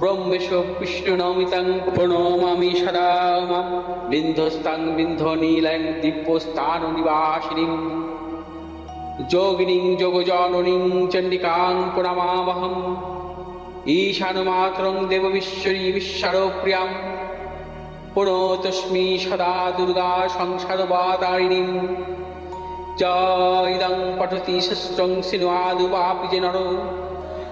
ব্রহ্মেশ বিষ্ণুনমিতাং প্রণমামি সদা মাম বিন্ধস্তাং বিন্ধনীলং দিব্যস্থান নিবাসিনীং যোগিনীং যোগজননীং চণ্ডিকাং প্রণমামহম। ঈশানমাত্রং দেববিশ্বরী বিশ্বারপ্রিয়াং পুনতস্মি সদা দুর্গা সংসারবাদারিণীং জয়দং পঠতি শস্ত্রং সিনুয়াদুবাপি যে নর।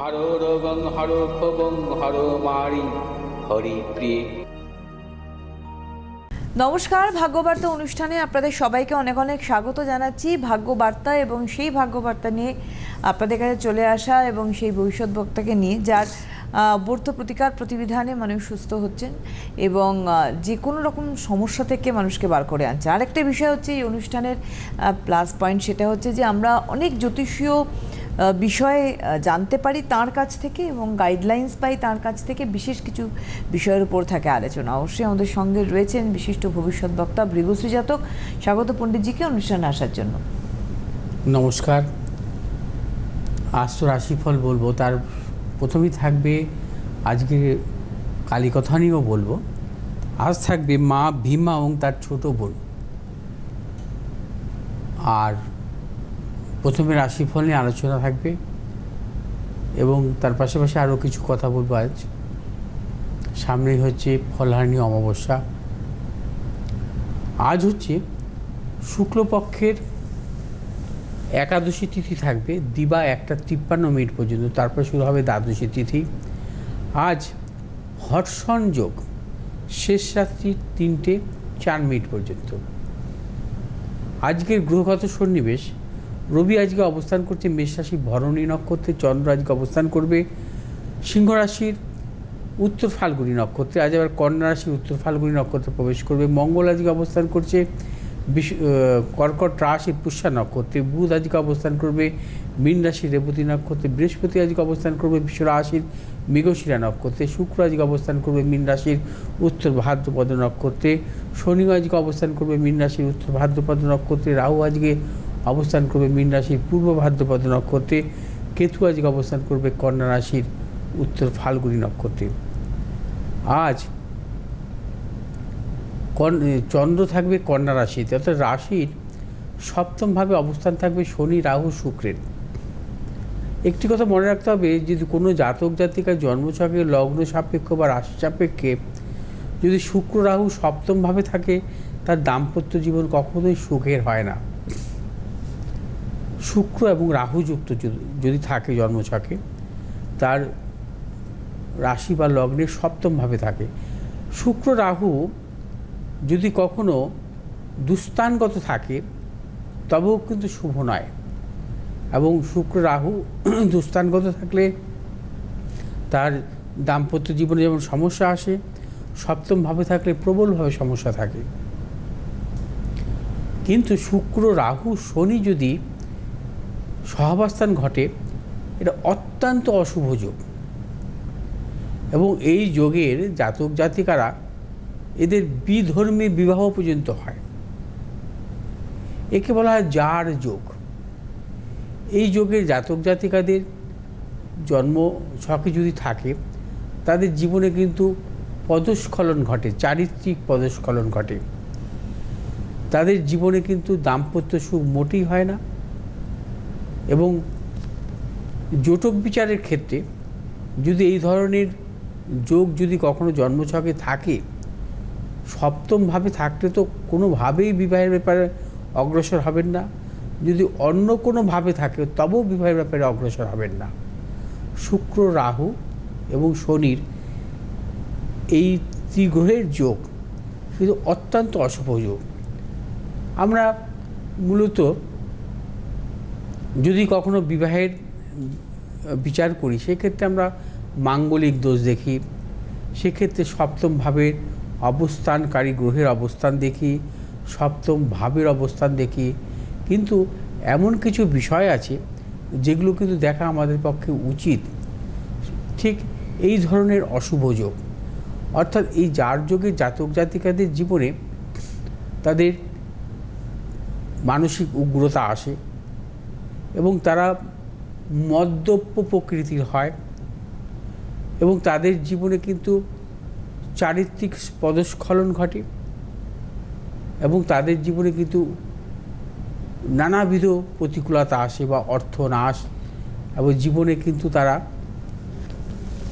হর রোগং হর ক্ষোভং হর মারি, হরি প্রিয়ে। নমস্কার, ভাগ্যবার্তা অনুষ্ঠানে আপনাদের সবাইকে অনেক অনেক স্বাগত জানাচ্ছি। ভাগ্যবার্তা এবং সেই ভাগ্যবার্তা নিয়ে আপনাদের কাছে চলে আসা এবং সেই ভবিষ্যৎ বক্তাকে নিয়ে, যার বর্ত প্রতিকার প্রতিবিধানে মানুষ সুস্থ হচ্ছেন এবং যে কোনো রকম সমস্যা থেকে মানুষকে বার করে আনছে আরেকটা বিষয় হচ্ছে এই অনুষ্ঠানের প্লাস পয়েন্ট সেটা হচ্ছে যে আমরা অনেক জ্যোতিষীয় বিষয়ে জানতে পারি তার কাছ থেকে এবং গাইডলাইন্স পাই তার কাছ থেকে। বিশেষ কিছু বিষয়ের উপর থাকে আলোচনা। অবশ্যই আমাদের সঙ্গে রয়েছেন বিশিষ্ট ভবিষ্যৎ বক্তা ভৃগুশ্রী জাতক স্বাগত পণ্ডিতজিকে অনুষ্ঠানে আসার জন্য। নমস্কার। আজ তো রাশিফল বলব। তার প্রথমেই থাকবে আজকে কালীকথা নিয়েও বলব। আজ থাকবে মা ভীমা এবং তার ছোট বোন। আর প্রথমে রাশিফল নিয়ে আলোচনা থাকবে এবং তার পাশাপাশি আরও কিছু কথা বলব আজ। সামনেই হচ্ছে ফলহানি অমাবস্যা। আজ হচ্ছে শুক্লপক্ষের একাদশী তিথি থাকবে, দিবা একটা তিপ্পান্ন মিনিট পর্যন্ত, তারপর শুরু হবে দ্বাদশী তিথি। আজ হর্ষণ যোগ, শেষ রাত্রি তিনটে চার মিনিট পর্যন্ত। আজকের গ্রহগত সন্নিবেশ রবি আজকে অবস্থান করছে মেষ রাশি, ভরণী নক্ষত্রে, চন্দ্র আজকে অবস্থান করবে সিংহ রাশির, উত্তর ফাল্গুনী নক্ষত্রে। আজ আবার কন্যা রাশি, উত্তর ফাল্গুনী নক্ষত্রে প্রবেশ করবে। মঙ্গল আজকে অবস্থান করছে বিশ- কর্কট রাশির পুষ্যা নক্ষত্রে। বুধ আজকে অবস্থান করবে মীন রাশির রেবতী নক্ষত্রে। বৃহস্পতি আজকে অবস্থান করবে বিশ্ব রাশির মৃগশিরা নক্ষত্রে। শুক্র আজকে অবস্থান করবে মীন রাশির, উত্তর ভাদ্রপদ নক্ষত্রে। শনি আজকে অবস্থান করবে মীন রাশির, উত্তর ভাদ্রপদ নক্ষত্রে। রাহু আজকে অবস্থান করবে মীন রাশির পূর্ব ভাদ্রপদ নক্ষত্রে। কেতু আজকে অবস্থান করবে কন্যা রাশির উত্তর ফাল্গুনি নক্ষত্রে। আজ চন্দ্র থাকবে কন্যা রাশিতে, অর্থাৎ রাশির সপ্তমভাবে অবস্থান থাকবে শনি, রাহু, শুক্রের। একটি কথা মনে রাখতে হবে, যদি কোনো জাতক, জাতিকার জন্মছকে লগ্ন সাপেক্ষ বা রাশি সাপেক্ষে যদি শুক্র, রাহু সপ্তমভাবে থাকে, তার দাম্পত্য জীবন কখনোই সুখের হয় না। শুক্র এবং রাহুযুক্ত যদি- যদি থাকে, জন্মছকে, তার রাশি বা লগ্নে সপ্তমভাবে থাকে। শুক্র রাহু যদি কখনো দুস্থানগত থাকে, তবেও কিন্তু শুভ নয়। এবং শুক্র রাহু দুস্থানগত থাকলে তার দাম্পত্য জীবনে যেমন সমস্যা আসে, সপ্তমভাবে থাকলে প্রবলভাবে সমস্যা থাকে। কিন্তু শুক্র রাহু শনি যদি সহাবস্থান ঘটে, এটা অত্যন্ত অশুভ যোগ। এবং এই যোগের জাতক জাতিকারা এদের বিধর্মী বিবাহ পর্যন্ত হয়। একে বলা হয় জার যোগ। এই যোগের জাতক জাতিকাদের জন্ম ছকে যদি থাকে, তাদের জীবনে কিন্তু পদস্খলন ঘটে, চারিত্রিক পদস্খলন ঘটে। তাদের জীবনে কিন্তু দাম্পত্য সুখ মোটেই হয় না। এবং জোটক বিচারের ক্ষেত্রে যদি এই ধরনের যোগ যদি কখনো জন্মছকে থাকে, সপ্তমভাবে থাকলে তো কোনোভাবেই বিবাহের ব্যাপারে অগ্রসর হবেন না। যদি অন্য কোনোভাবে থাকে, তবেও বিবাহের ব্যাপারে অগ্রসর হবেন না। শুক্র, রাহু এবং শনির এই ত্রিগ্রহের যোগ কিন্তু অত্যন্ত অশুভ যোগ। আমরা মূলত যদি কখনো বিবাহের বিচার করি, সেক্ষেত্রে আমরা মাঙ্গলিক দোষ দেখি। সেক্ষেত্রে সপ্তম ভাবের অবস্থানকারী গ্রহের অবস্থান দেখি, সপ্তম ভাবের অবস্থান দেখি। কিন্তু এমন কিছু বিষয় আছে, যেগুলো কিন্তু দেখা আমাদের পক্ষে উচিত। ঠিক এই ধরনের অশুভ যোগ। অর্থাৎ এই যার যোগে জাতক জাতিকাদের জীবনে তাদের মানসিক উগ্রতা আসে এবং তারা মদ্যপ্য প্রকৃতির হয় এবং তাদের জীবনে কিন্তু চারিত্রিক পদস্খলন ঘটে এবং তাদের জীবনে কিন্তু নানাবিধ প্রতিকূলতা আসে বা অর্থ নাশ এবং জীবনে কিন্তু তারা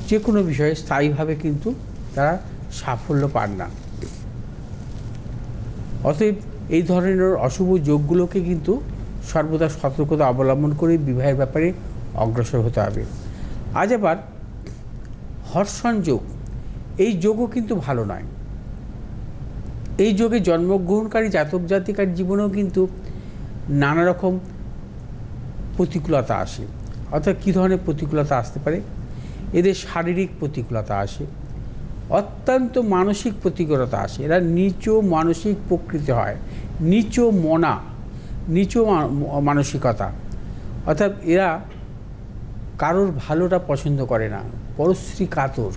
যে কোনো বিষয়ে স্থায়ীভাবে কিন্তু তারা সাফল্য পান না। অতএব এই ধরনের অশুভ যোগগুলোকে কিন্তু সর্বদা সতর্কতা অবলম্বন করে বিবাহের ব্যাপারে অগ্রসর হতে হবে। আজ আবার হর্ষণ যোগ। এই যোগও কিন্তু ভালো নয়। এই যোগে জন্মগ্রহণকারী জাতক জাতিকার জীবনেও কিন্তু নানা রকম প্রতিকূলতা আসে। অর্থাৎ কী ধরনের প্রতিকূলতা আসতে পারে? এদের শারীরিক প্রতিকূলতা আসে, অত্যন্ত মানসিক প্রতিকূলতা আসে। এরা নিচ মানসিক প্রকৃতি হয়, নিচ মনা নিচ মানসিকতা। অর্থাৎ এরা কারোর ভালোটা পছন্দ করে না, পরশ্রী কাতর।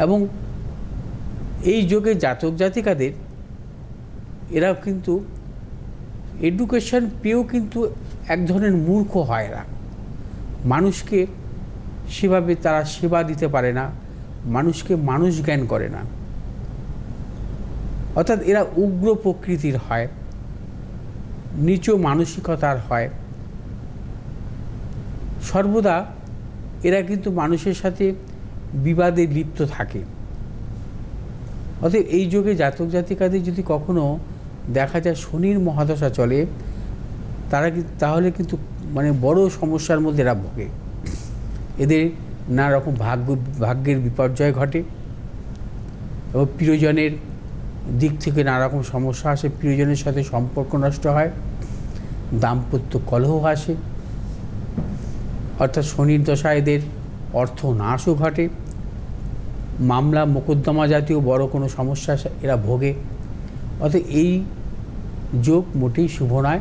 এবং এই যোগে জাতক জাতিকাদের, এরা কিন্তু এডুকেশন পেয়েও কিন্তু এক ধরনের মূর্খ হয় না। মানুষকে সেভাবে তারা সেবা দিতে পারে না, মানুষকে মানুষ জ্ঞান করে না। অর্থাৎ এরা উগ্র প্রকৃতির হয়। নিচ মানসিকতার হয়। সর্বদা এরা কিন্তু মানুষের সাথে বিবাদে লিপ্ত থাকে। অতএব এই যুগে জাতক জাতিকাদের যদি কখনো দেখা যায় শনির মহাদশা চলে, তারা তাহলে কিন্তু মানে বড় সমস্যার মধ্যে এরা ভোগে। এদের নানা রকম ভাগ্য, ভাগ্যের বিপর্যয় ঘটে এবং প্রিয়জনের দিক থেকে নানা রকম সমস্যা আসে, প্রিয়জনের সাথে সম্পর্ক নষ্ট হয়, দাম্পত্য কলহ আসে। অর্থাৎ শনির দশা এদের অর্থ নাশও ঘটে। মামলা, মোকদ্দমা জাতীয় বড় কোনো সমস্যা এরা ভোগে। অর্থাৎ এই যোগ মোটেই শুভ নয়,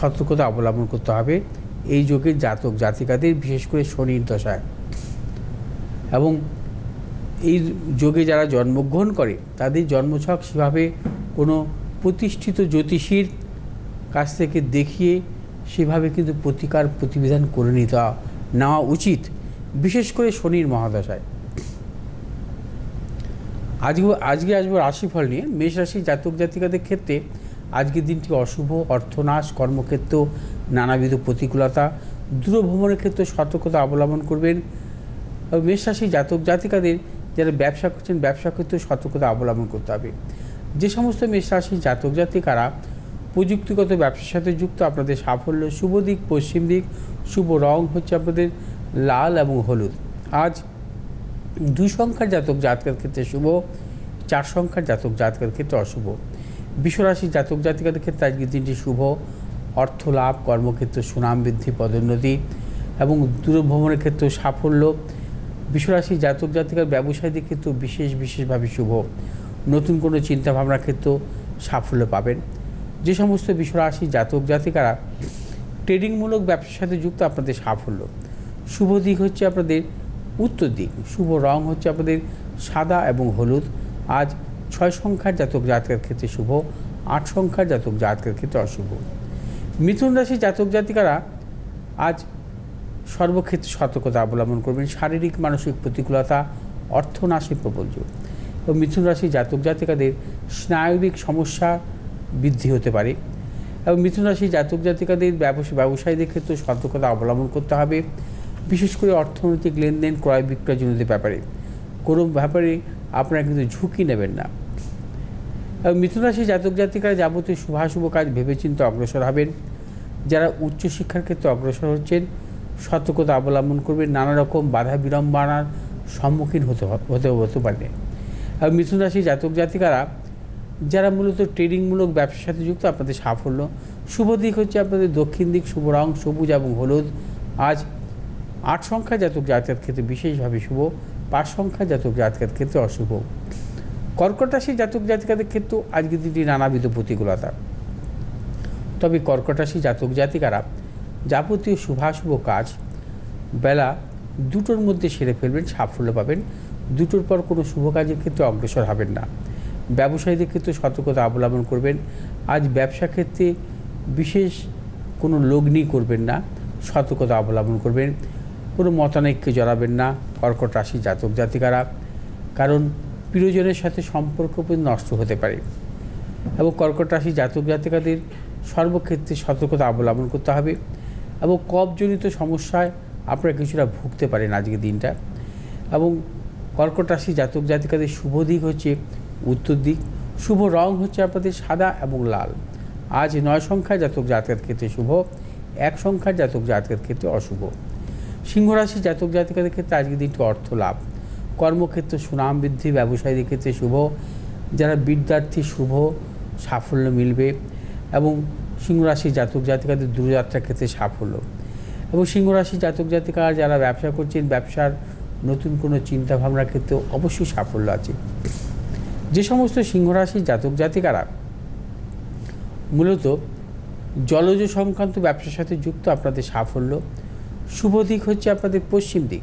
সতর্কতা অবলম্বন করতে হবে এই যোগের জাতক জাতিকাদের বিশেষ করে শনির দশায়। এবং এই যোগে যারা জন্মগ্রহণ করে, তাদের জন্মছক সেভাবে কোনো প্রতিষ্ঠিত জ্যোতিষীর কাছ থেকে দেখিয়ে সেভাবে কিন্তু প্রতিকার প্রতিবিধান করে নিতে নেওয়া উচিত, বিশেষ করে শনির মহাদশায়। আজকে আজকে আসব রাশিফল নিয়ে। মেষ রাশি জাতক জাতিকাদের ক্ষেত্রে আজকের দিনটি অশুভ, অর্থনাশ, কর্মক্ষেত্র, নানাবিধ প্রতিকূলতা, দূরভ্রমণের ক্ষেত্রে সতর্কতা অবলম্বন করবেন। মেষ রাশি জাতক জাতিকাদের যারা ব্যবসা করছেন, ব্যবসা ক্ষেত্রে সতর্কতা অবলম্বন করতে হবে। যে সমস্ত মেষ রাশি জাতক জাতিকারা প্রযুক্তিগত ব্যবসার সাথে যুক্ত, আপনাদের সাফল্য, শুভ দিক, পশ্চিম দিক, শুভ রং হচ্ছে আপনাদের লাল এবং হলুদ। আজ দুই সংখ্যার জাতক জাতকের ক্ষেত্রে শুভ, চার সংখ্যার জাতক জাতকের ক্ষেত্রে অশুভ। বিশ্বরাশি জাতক জাতিকাদের ক্ষেত্রে আজকের দিনটি শুভ। অর্থ লাভ, কর্মক্ষেত্রে সুনাম বৃদ্ধি, পদোন্নতি এবং দূরভ্রমণের ক্ষেত্রে সাফল্য। বিশ্বরাশি জাতক জাতিকার ব্যবসায়ীদের ক্ষেত্রেও বিশেষ বিশেষভাবে শুভ। নতুন কোনো চিন্তাভাবনার ক্ষেত্রেও সাফল্য পাবেন। যে সমস্ত বিশ্বরাশি জাতক জাতিকারা ট্রেডিংমূলক ব্যবসার সাথে যুক্ত আপনাদের সাফল্য। শুভ দিক হচ্ছে আপনাদের উত্তর দিক। শুভ রং হচ্ছে আপনাদের সাদা এবং হলুদ। আজ ছয় সংখ্যার জাতক জাতকের ক্ষেত্রে শুভ, আট সংখ্যার জাতক জাতকের ক্ষেত্রে অশুভ। মিথুন রাশি জাতক জাতিকারা আজ সর্বক্ষেত্রে সতর্কতা অবলম্বন করবেন। শারীরিক, মানসিক প্রতিকূলতা, অর্থনাশী প্রবল যোগ। এবং মিথুন রাশি জাতক, জাতিকাদের স্নায়বিক সমস্যা বৃদ্ধি হতে পারে। এবং মিথুন রাশি জাতক, জাতিকাদের ব্যবসা, ব্যবসায়ীদের ক্ষেত্রে সতর্কতা অবলম্বন করতে হবে। বিশেষ করে অর্থনৈতিক লেনদেন, ক্রয় বিক্রয়জনিত ব্যাপারে। কোনো ব্যাপারে আপনারা কিন্তু ঝুঁকি নেবেন না। এবং মিথুন রাশি জাতক, জাতিকারা যাবতীয় শুভাশুভ কাজ ভেবেচিন্তে অগ্রসর হবেন। যারা উচ্চশিক্ষার ক্ষেত্রে অগ্রসর হচ্ছেন সতর্কতা অবলম্বন করবে, নানা রকম বাধা বিড়ম্বনার সম্মুখীন হতে হতে হতে পারে। আর মিথুন রাশি জাতক জাতিকারা, যারা মূলত ট্রেডিংমূলক ব্যবসার সাথে যুক্ত, আপনাদের সাফল্য। শুভ দিক হচ্ছে আপনাদের দক্ষিণ দিক, শুভ রং, সবুজ এবং হলুদ। আজ আট সংখ্যা জাতক জাতকের ক্ষেত্রে বিশেষভাবে শুভ, পাঁচ সংখ্যা জাতক জাতকের ক্ষেত্রে অশুভ। কর্কট রাশি জাতক জাতিকাদের ক্ষেত্রেও আজকের দিনটি নানাবিধ প্রতিকূলতা। তবে কর্কট রাশি জাতক জাতিকারা যাবতীয় শুভাশুভ কাজ বেলা দুটোর মধ্যে সেরে ফেলবেন, সাফল্য পাবেন। দুটোর পর কোনো শুভ কাজের ক্ষেত্রে অগ্রসর হবেন না। ব্যবসায়ীদের ক্ষেত্রে সতর্কতা অবলম্বন করবেন। আজ ব্যবসা ক্ষেত্রে বিশেষ কোনো লগ্নি করবেন না। সতর্কতা অবলম্বন করবেন। কোনো মতানৈক্যে জড়াবেন না কর্কট রাশি জাতক জাতিকারা। কারণ প্রিয়জনের সাথে সম্পর্ক নষ্ট হতে পারে। এবং কর্কট রাশি জাতক জাতিকাদের সর্বক্ষেত্রে সতর্কতা অবলম্বন করতে হবে। এবং কফজনিত সমস্যায় আপনারা কিছুটা ভুগতে পারেন আজকের দিনটা। এবং কর্কট রাশি জাতক জাতিকাদের শুভ দিক হচ্ছে উত্তর দিক। শুভ রং হচ্ছে আপনাদের সাদা এবং লাল। আজ নয় সংখ্যার জাতক জাতকের ক্ষেত্রে শুভ, এক সংখ্যার জাতক জাতকের ক্ষেত্রে অশুভ। সিংহ রাশি জাতক জাতিকাদের ক্ষেত্রে আজকের দিনটি অর্থ লাভ কর্মক্ষেত্রে সুনাম বৃদ্ধি, ব্যবসায়ীদের ক্ষেত্রে শুভ। যারা বিদ্যার্থী, শুভ সাফল্য মিলবে। এবং সিংহরাশি জাতক জাতিকাদের দূরযাত্রার ক্ষেত্রে সাফল্য। এবং সিংহরাশি জাতক জাতিকা যারা ব্যবসা করছেন, ব্যবসার নতুন কোনো চিন্তাভাবনার ক্ষেত্রে অবশ্যই সাফল্য আছে। যে সমস্ত সিংহরাশি জাতক জাতিকারা মূলত জলজ সংক্রান্ত ব্যবসার সাথে যুক্ত আপনাদের সাফল্য। শুভ দিক হচ্ছে আপনাদের পশ্চিম দিক।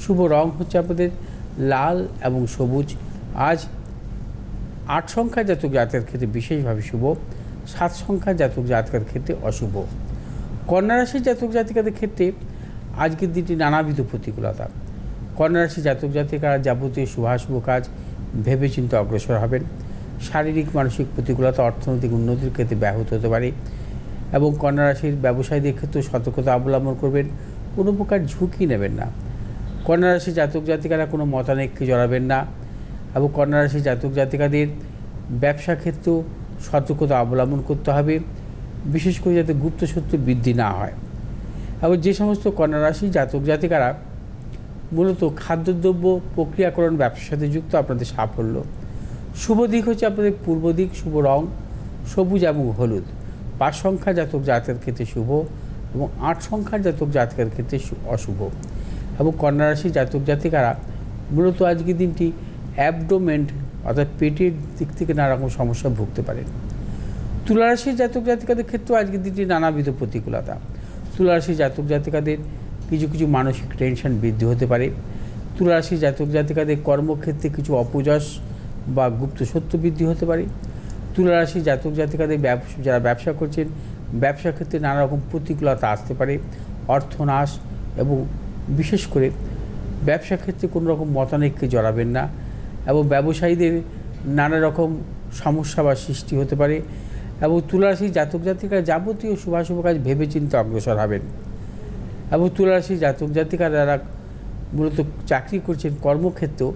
শুভ রং হচ্ছে আপনাদের লাল এবং সবুজ। আজ আট সংখ্যা জাতক জাতকের ক্ষেত্রে বিশেষভাবে শুভ। সাত সংখ্যা জাতক জাতকের ক্ষেত্রে অশুভ। কন্যা রাশির জাতক জাতিকাদের ক্ষেত্রে আজকের দিনটি নানাবিধ প্রতিকূলতা। কন্যা রাশি জাতক জাতিকারা যাবতীয় শুভাশুভ কাজ ভেবেচিন্তে অগ্রসর হবেন। শারীরিক, মানসিক প্রতিকূলতা, অর্থনৈতিক উন্নতির ক্ষেত্রে ব্যাহত হতে পারে এবং কন্যা রাশির ব্যবসায়ীদের ক্ষেত্রেও সতর্কতা অবলম্বন করবেন। কোনো প্রকার ঝুঁকি নেবেন না। কন্যা রাশি জাতক জাতিকারা কোনো মতানৈক্যে জড়াবেন না এবং কন্যা রাশি জাতক জাতিকাদের ব্যবসা ক্ষেত্রেও সতর্কতা অবলম্বন করতে হবে, বিশেষ করে যাতে গুপ্ত সত্য বৃদ্ধি না হয়। এবং যে সমস্ত কন্যা রাশি জাতক জাতিকারা মূলত খাদ্যদ্রব্য প্রক্রিয়াকরণ ব্যবসার সাথে যুক্ত, আপনাদের সাফল্য। শুভ দিক হচ্ছে আপনাদের পূর্ব দিক, শুভ রং, সবুজ এবং হলুদ। পাঁচ সংখ্যা জাতক জাতকের ক্ষেত্রে শুভ এবং আট সংখ্যার জাতক জাতকের ক্ষেত্রে অশুভ। এবং কন্যা রাশি জাতক জাতিকারা মূলত আজকের দিনটি অ্যাবডোমেন্ট অর্থাৎ পেটের দিক থেকে নানা রকম সমস্যা ভুগতে পারেন। তুলারাশির জাতক জাতিকাদের ক্ষেত্রেও আজকের দিনটি নানাবিধ প্রতিকূলতা। তুলারাশি জাতক জাতিকাদের কিছু কিছু মানসিক টেনশন বৃদ্ধি হতে পারে। তুলারাশি জাতক জাতিকাদের কর্মক্ষেত্রে কিছু অপযশ বা গুপ্ত সত্য বৃদ্ধি হতে পারে। তুলারাশি জাতক জাতিকাদের ব্যবসা, যারা ব্যবসা করছেন ব্যবসা ক্ষেত্রে নানা রকম প্রতিকূলতা আসতে পারে। অর্থনাশ এবং বিশেষ করে ব্যবসা ক্ষেত্রে কোনো রকম মতানৈক্যে জড়াবেন না। এবং ব্যবসায়ীদের নানা রকম সমস্যা বা সৃষ্টি হতে পারে এবং তুলারাশি জাতক জাতিকা যাবতীয় শুভাশুভ কাজ ভেবেচিন্তে অগ্রসর হবেন। এবং তুলারাশি জাতক জাতিকা যারা মূলত চাকরি করছেন কর্মক্ষেত্রেও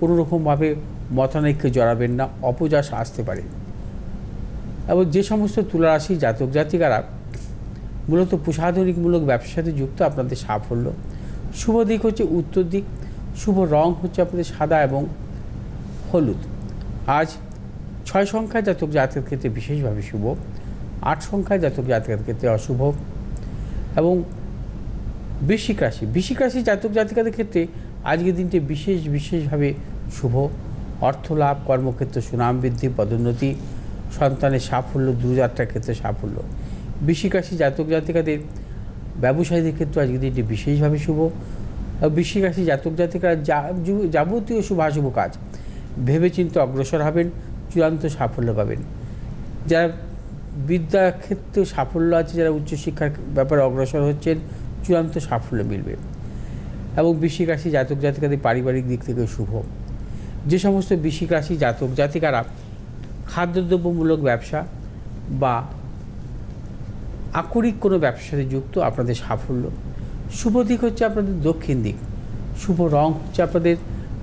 কোনো রকমভাবে মতানৈক্যে জড়াবেন না অপযাস আসতে পারে। এবং যে সমস্ত তুলারাশি জাতক জাতিকারা মূলত প্রসাধনিকমূলক ব্যবসার সাথে যুক্ত, আপনাদের সাফল্য। শুভ দিক হচ্ছে উত্তর দিক, শুভ রং হচ্ছে আপনাদের সাদা এবং হলুদ। আজ ছয় সংখ্যায় জাতক জাতকের ক্ষেত্রে বিশেষভাবে শুভ, আট সংখ্যায় জাতক জাতকের ক্ষেত্রে অশুভ এবং বৃশ্চিক রাশি। বৃশ্চিক রাশি জাতক জাতিকাদের ক্ষেত্রে আজকের দিনটি বিশেষ বিশেষভাবে শুভ। অর্থ লাভ কর্মক্ষেত্র সুনাম বৃদ্ধি, পদোন্নতি, সন্তানের সাফল্য, দূরযাত্রার ক্ষেত্রে সাফল্য। বৃশ্চিক রাশি জাতক জাতিকাদের ব্যবসায়ীদের ক্ষেত্রে আজকের দিনটি বিশেষভাবে শুভ। বৃশ্চিক রাশি জাতক জাতিকারা যাবতীয় শুভাশুভ কাজ ভেবেচিন্তে অগ্রসর হবেন, চূড়ান্ত সাফল্য পাবেন। যারা বিদ্যা ক্ষেত্রে সাফল্য আছে, যারা উচ্চশিক্ষার ব্যাপারে অগ্রসর হচ্ছেন, চূড়ান্ত সাফল্য মিলবে। এবং বৃশ্চিক রাশি জাতক জাতিকাদের পারিবারিক দিক থেকে শুভ। যে সমস্ত বৃশ্চিক রাশি জাতক জাতিকারা খাদ্যদ্রব্যমূলক ব্যবসা বা আকরিক কোনো ব্যবসার সাথে যুক্ত, আপনাদের সাফল্য। শুভ দিক হচ্ছে আপনাদের দক্ষিণ দিক। শুভ রং হচ্ছে আপনাদের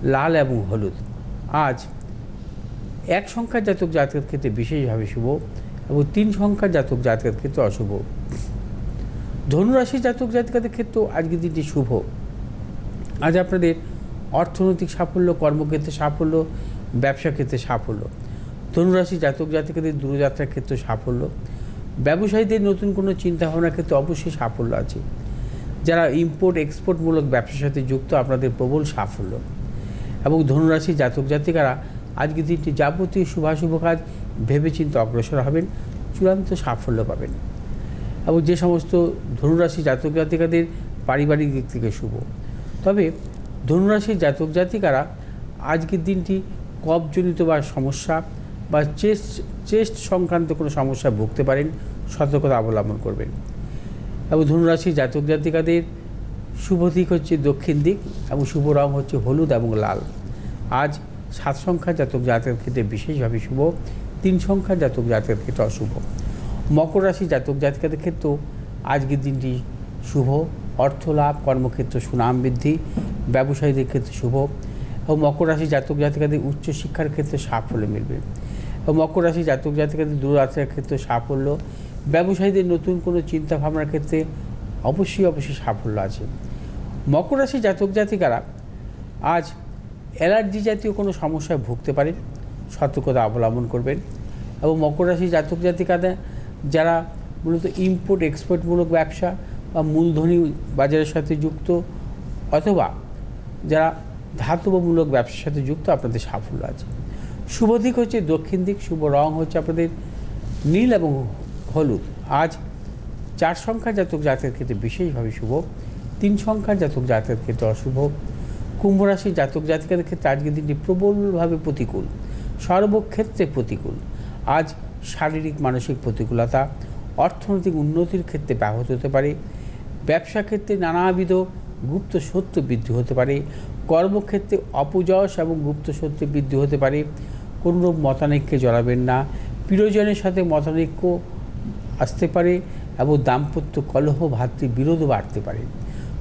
লাল এবং হলুদ। আজ এক সংখ্যার জাতক জাতকের ক্ষেত্রে বিশেষভাবে শুভ এবং তিন সংখ্যার জাতক জাতকের ক্ষেত্রে অশুভ। ধনুরাশি জাতক জাতিকাদের ক্ষেত্রেও আজকের দিনটি শুভ। আজ আপনাদের অর্থনৈতিক সাফল্য, কর্মক্ষেত্রে সাফল্য, ব্যবসা ক্ষেত্রে সাফল্য। ধনুরাশি জাতক জাতিকাদের দূরযাত্রার ক্ষেত্রে সাফল্য। ব্যবসায়ীদের নতুন কোনো চিন্তাভাবনার ক্ষেত্রে অবশ্যই সাফল্য আছে। যারা ইম্পোর্ট এক্সপোর্টমূলক ব্যবসার সাথে যুক্ত, আপনাদের প্রবল সাফল্য। এবং ধনুরাশি জাতক জাতিকারা আজকের দিনটি যাবতীয় শুভাশুভ কাজ ভেবেচিন্তে অগ্রসর হবেন, চূড়ান্ত সাফল্য পাবেন। এবং যে সমস্ত ধনুরাশি জাতক জাতিকাদের পারিবারিক দিক থেকে শুভ। তবে ধনুরাশির জাতক জাতিকারা আজকের দিনটি কফজনিত বা সমস্যা বা চেস্ট চেস্ট সংক্রান্ত কোনো সমস্যা ভুগতে পারেন, সতর্কতা অবলম্বন করবেন। এবং ধনুরাশি জাতক জাতিকাদের শুভ দিক হচ্ছে দক্ষিণ দিক এবং শুভ রং হচ্ছে হলুদ এবং লাল। আজ সাত সংখ্যা জাতক জাতকের ক্ষেত্রে বিশেষভাবে শুভ, তিন সংখ্যা জাতক জাতকের ক্ষেত্রে অশুভ। মকর রাশি জাতক জাতিকাদের ক্ষেত্রেও আজকের দিনটি শুভ অর্থ লাভ কর্মক্ষেত্র সুনাম বৃদ্ধি, ব্যবসায়ীদের ক্ষেত্রে শুভ এবং মকর রাশি জাতক জাতিকাদের উচ্চশিক্ষার ক্ষেত্রে সাফল্য মিলবে। এবং মকর রাশি জাতক জাতিকাদের দূরযাত্রার ক্ষেত্রে সাফল্য, ব্যবসায়ীদের নতুন কোনো চিন্তা ভাবনার ক্ষেত্রে অবশ্যই অবশ্যই সাফল্য আছে। মকর রাশি জাতক জাতিকারা আজ অ্যালার্জি জাতীয় কোনো সমস্যায় ভুগতে পারেন, সতর্কতা অবলম্বন করবেন এবং মকর রাশি জাতক জাতিকাদের যারা মূলত ইম্পোর্ট এক্সপোর্টমূলক ব্যবসা বা মূলধনী বাজারের সাথে যুক্ত অথবা যারা ধাতবমূলক ব্যবসার সাথে যুক্ত, আপনাদের সাফল্য আছে। শুভ দিক হচ্ছে দক্ষিণ দিক, শুভ রং হচ্ছে আপনাদের নীল এবং হলুদ। আজ চার সংখ্যার জাতক জাতকের ক্ষেত্রে বিশেষভাবে শুভ, তিন সংখ্যার জাতক জাতকের ক্ষেত্রে অশুভ কুম্ভ রাশির জাতক জাতিকাদের ক্ষেত্রে আজকের দিনটি প্রবলভাবে প্রতিকূল, সর্বক্ষেত্রে প্রতিকূল। আজ শারীরিক, মানসিক প্রতিকূলতা, অর্থনৈতিক উন্নতির ক্ষেত্রে ব্যাহত হতে পারে। ব্যবসা ক্ষেত্রে নানাবিধ গুপ্ত সত্য বৃদ্ধি হতে পারে। কর্মক্ষেত্রে অপযশ এবং গুপ্ত সত্য বৃদ্ধি হতে পারে। কোনোরূপ মতানৈক্যে জড়াবেন না। প্রিয়জনের সাথে মতানৈক্য আসতে পারে এবং দাম্পত্য কলহ ভাতৃ বিরোধও বাড়তে পারে।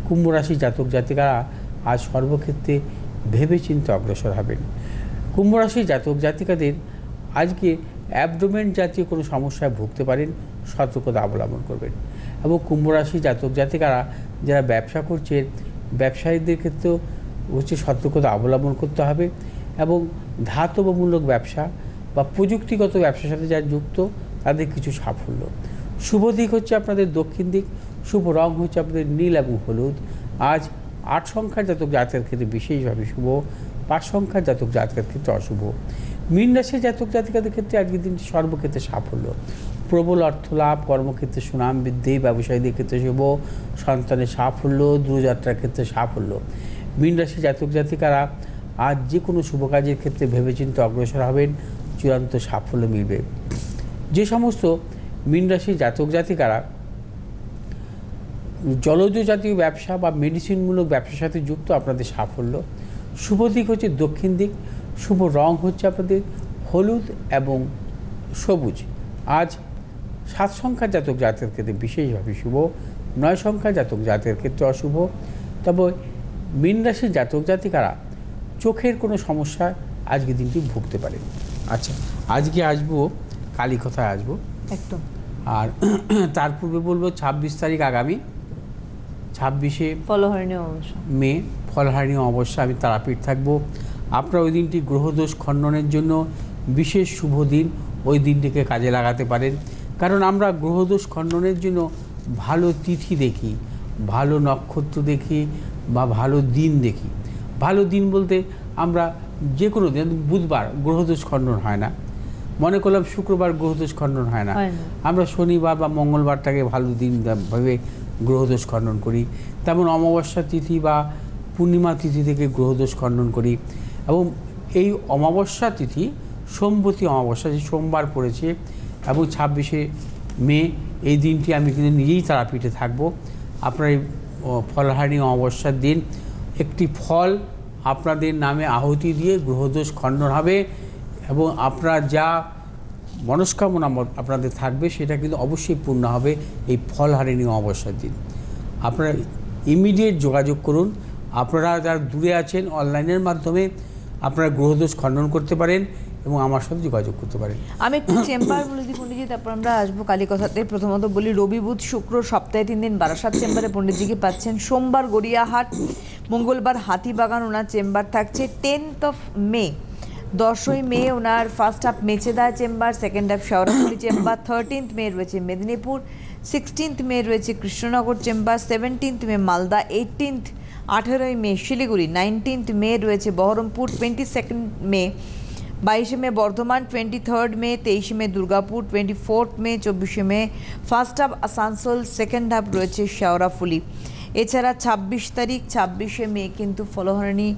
কুম্ভ রাশি জাতক জাতিকারা আজ সর্বক্ষেত্রে ভেবেচিন্তে অগ্রসর হবেন। কুম্ভ রাশি জাতক জাতিকাদের আজকে অ্যাবডোমেন জাতীয় কোনো সমস্যায় ভুগতে পারেন, সতর্কতা অবলম্বন করবেন। এবং কুম্ভ রাশি জাতক জাতিকারা যারা ব্যবসা করছেন ব্যবসায়ীদের ক্ষেত্রেও হচ্ছে সতর্কতা অবলম্বন করতে হবে এবং ধাতবমূলক ব্যবসা বা প্রযুক্তিগত ব্যবসার সাথে যারা যুক্ত, তাদের কিছু সাফল্য। শুভ দিক হচ্ছে আপনাদের দক্ষিণ দিক, শুভ রং হচ্ছে আপনাদের নীল এবং হলুদ। আজ আট সংখ্যার জাতক জাতকের ক্ষেত্রে বিশেষভাবে শুভ, পাঁচ সংখ্যার জাতক জাতকের ক্ষেত্রে অশুভ। মীন রাশির জাতক জাতিকাদের ক্ষেত্রে আজকের দিনটি সর্বক্ষেত্রে সাফল্য। প্রবল অর্থ লাভ, কর্মক্ষেত্রে সুনাম বৃদ্ধি, ব্যবসায়ীদের ক্ষেত্রে শুভ, সন্তানের সাফল্য, দূরযাত্রার ক্ষেত্রে সাফল্য। মীন রাশি জাতক জাতিকারা আজ যে কোনো শুভ কাজের ক্ষেত্রে ভেবেচিন্তে অগ্রসর হবেন, চূড়ান্ত সাফল্য মিলবে। যে সমস্ত মীন রাশির জাতক জাতিকারা জলজ জাতীয় ব্যবসা বা মেডিসিনমূলক ব্যবসার সাথে যুক্ত আপনাদের সাফল্য। শুভ দিক হচ্ছে দক্ষিণ দিক শুভ রং হচ্ছে আপনাদের হলুদ এবং সবুজ। আজ সাত সংখ্যার জাতক জাতের ক্ষেত্রে বিশেষভাবে শুভ নয় সংখ্যার জাতক জাতের ক্ষেত্রে অশুভ। তবে মীন রাশির জাতক জাতিকারা চোখের কোনো সমস্যা আজকে দিনটি ভুগতে পারেন। আচ্ছা আজকে আসব কালী কথায় আসব? একদম। আর তার পূর্বে বলব ছাব্বিশ তারিখ আগামী। ছাব্বিশে ফলহরণীয় অবশ্য মে ফলহারিণী অবশ্যই আমি তারাপীঠ থাকব। আপনারা ওই দিনটি গ্রহদোষ খণ্ডনের জন্য বিশেষ শুভ দিন ওই দিনটিকে কাজে লাগাতে পারেন। কারণ আমরা গ্রহদোষ খণ্ডনের জন্য ভালো তিথি দেখি ভালো নক্ষত্র দেখি বা ভালো দিন দেখি। ভালো দিন বলতে আমরা যে কোনো দিন বুধবার গ্রহদোষ খণ্ডন হয় না। মনে করলাম শুক্রবার গ্রহদোষ খণ্ডন হয় না। আমরা শনিবার বা মঙ্গলবারটাকে ভালো দিন ভেবে গ্রহদোষ খণ্ডন করি। তেমন অমাবস্যা তিথি বা পূর্ণিমা তিথি থেকে গ্রহদোষ খণ্ডন করি। এবং এই অমাবস্যা তিথি সোমবতী অমাবস্যা যে সোমবার পড়েছে এবং ছাব্বিশে মে এই দিনটি আমি কিন্তু নিজেই তারাপীঠে থাকব। আপনার এই ও, ফলহারিণী অমাবস্যার দিন একটি ফল আপনাদের নামে আহুতি দিয়ে গ্রহদোষ খণ্ডন হবে। এবং আপনার যা মনস্কামনা আপনাদের থাকবে, সেটা কিন্তু অবশ্যই পূর্ণ হবে এই ফল হারিণী অমাবস্যার দিন। আপনারা ইমিডিয়েট যোগাযোগ করুন। আপনারা যারা দূরে আছেন অনলাইনের মাধ্যমে, আপনারা গ্রহদোষ খণ্ডন করতে পারেন এবং আমার সাথে যোগাযোগ করতে পারেন। আমি একটু চেম্বার বলে দিই পণ্ডিতজি, তারপর আমরা আসব কালীকথাতে। প্রথমত বলি, রবি বুধ, শুক্র, সপ্তাহে তিন দিন বারাসাত চেম্বারে পণ্ডিতজিকে পাচ্ছেন। সোমবার গড়িয়াহাট, মঙ্গলবার হাতিবাগান, ওনার চেম্বার থাকছে টেন্থ অফ মে। দশই মে ওনার first half Mecheda chamber second half Sheoraphuli chamber thirteenth May রয়েছে মেদিনীপুর সিক্সটিন্থ মে রয়েছে Krishnanagar chamber seventeenth May Malda eighteenth আঠেরোই মে শিলিগুড়ি নাইনটিন্থ মে রয়েছে বহরমপুর টোয়েন্টি সেকেন্ড মে বাইশে May Bardhaman twenty third May তেইশে May Durgapur twenty fourth May চব্বিশে May first half Asansol second half রয়েছে শেওড়াফুলি এছাড়া ছাব্বিশ তারিখ, ছাব্বিশে মে কিন্তু ফলহারণী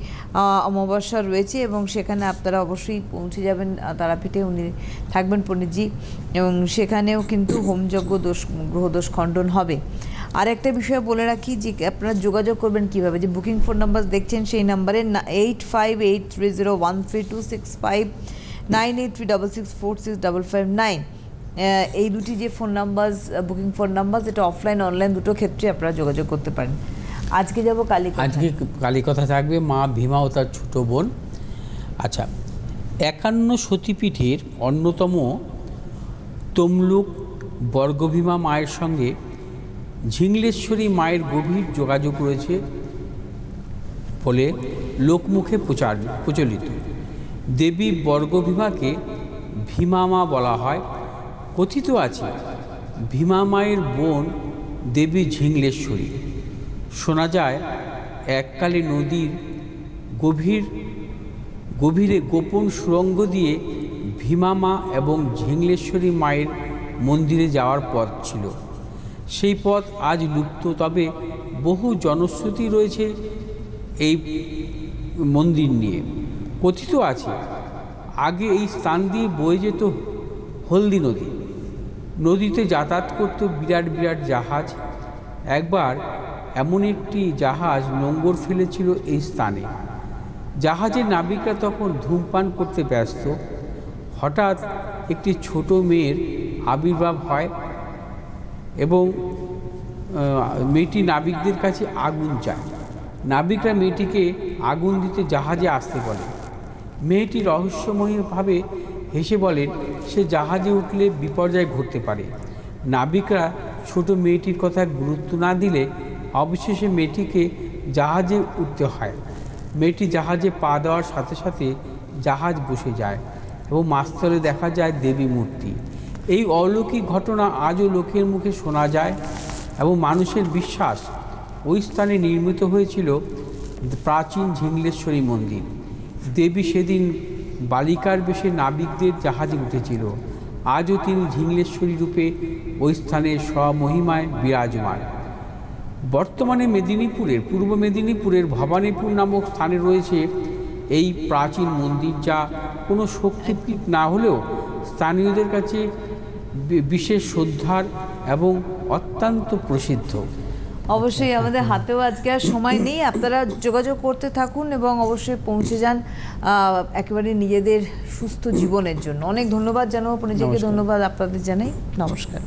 অমাবস্যা রয়েছে এবং সেখানে আপনারা অবশ্যই পৌঁছে যাবেন তারাপীঠে উনি থাকবেন পণ্ডিতজি এবং সেখানেও কিন্তু হোমযজ্ঞ দোষ গ্রহদোষ খণ্ডন হবে। আর একটা বিষয় বলে রাখি যে, আপনারা যোগাযোগ করবেন কীভাবে? যে বুকিং ফোন নাম্বার দেখছেন সেই নাম্বারে eight five eight three zero one three two six five nine eight three double six four six double five nine. এই দুটি যে phone number booking phone number এটা অফলাইন অনলাইন দুটো ক্ষেত্রে আপনারা যোগাযোগ করতে পারেন। আজকে যাব কালী আজকে কালী কথা থাকবে মা ভীমা ও তার ছোট বোন। আচ্ছা একান্ন সতীপীঠের অন্যতম তমলুক বর্গভীমা মায়ের সঙ্গে ঝিংলেশ্বরী মায়ের গভীর যোগাযোগ রয়েছে ফলে লোকমুখে প্রচার প্রচলিত। দেবী বর্গভীমাকে ভীমা মা বলা হয়। কথিত আছে, ভীমা মায়ের বোন দেবী ঝিংলেশ্বরী। শোনা যায়, এককালে নদীর গভীর, গভীরে গোপন সুড়ঙ্গ দিয়ে ভীমামা এবং ঝিংলেশ্বরী মায়ের মন্দিরে যাওয়ার পথ ছিল। সেই পথ আজ লুপ্ত, তবে বহু জনশ্রুতি রয়েছে এই মন্দির নিয়ে। কথিত আছে, আগে এই স্থান দিয়ে বয়ে যেত হলদি নদী। নদীতে যাতায়াত করত বিরাট বিরাট জাহাজ। একবার এমন একটি জাহাজ নোঙ্গর ফেলেছিল এই স্থানে। জাহাজের নাবিকরা তখন ধূমপান করতে ব্যস্ত। হঠাৎ একটি ছোট মেয়ের আবির্ভাব হয় এবং মেয়েটি নাবিকদের কাছে আগুন চায়। নাবিকরা মেয়েটিকে আগুন দিতে জাহাজে আসতে বলে। মেয়েটি রহস্যময়ভাবে হেসে বলেন, সে জাহাজে উঠলে বিপর্যয় ঘটতে পারে। নাবিকরা ছোট মেয়েটির কথা গুরুত্ব না দিলে অবশেষে মেয়েটিকে জাহাজে উঠতে হয়। মেয়েটি জাহাজে পা দেওয়ার সাথে সাথে জাহাজ বসে যায় এবং মাস্তরে দেখা যায় দেবী মূর্তি। এই অলৌকিক ঘটনা আজও লোকের মুখে শোনা যায় এবং মানুষের বিশ্বাস ওই স্থানে নির্মিত হয়েছিল প্রাচীন ঝিংলেশ্বরী মন্দির। দেবী সেদিন বালিকার বেশে নাবিকদের জাহাজে উঠেছিল। আজও তিনি ঝিংলেশ্বরী রূপে ওই স্থানে স্বমহিমায় বিরাজমান। বর্তমানে মেদিনীপুরের, পূর্ব মেদিনীপুরের ভবানীপুর নামক স্থানে রয়েছে এই প্রাচীন মন্দির যা কোনো শক্তিপীঠ না হলেও স্থানীয়দের কাছে বিশেষ শ্রদ্ধার এবং অত্যন্ত প্রসিদ্ধ। অবশ্যই আমাদের হাতেও আজকে আর সময় নেই। আপনারা যোগাযোগ করতে থাকুন এবং অবশ্যই পৌঁছে যান একেবারে নিজেদের সুস্থ জীবনের জন্য। অনেক ধন্যবাদ জানাব। নমস্কার। ধন্যবাদ আপনাদের জানাই। নমস্কার।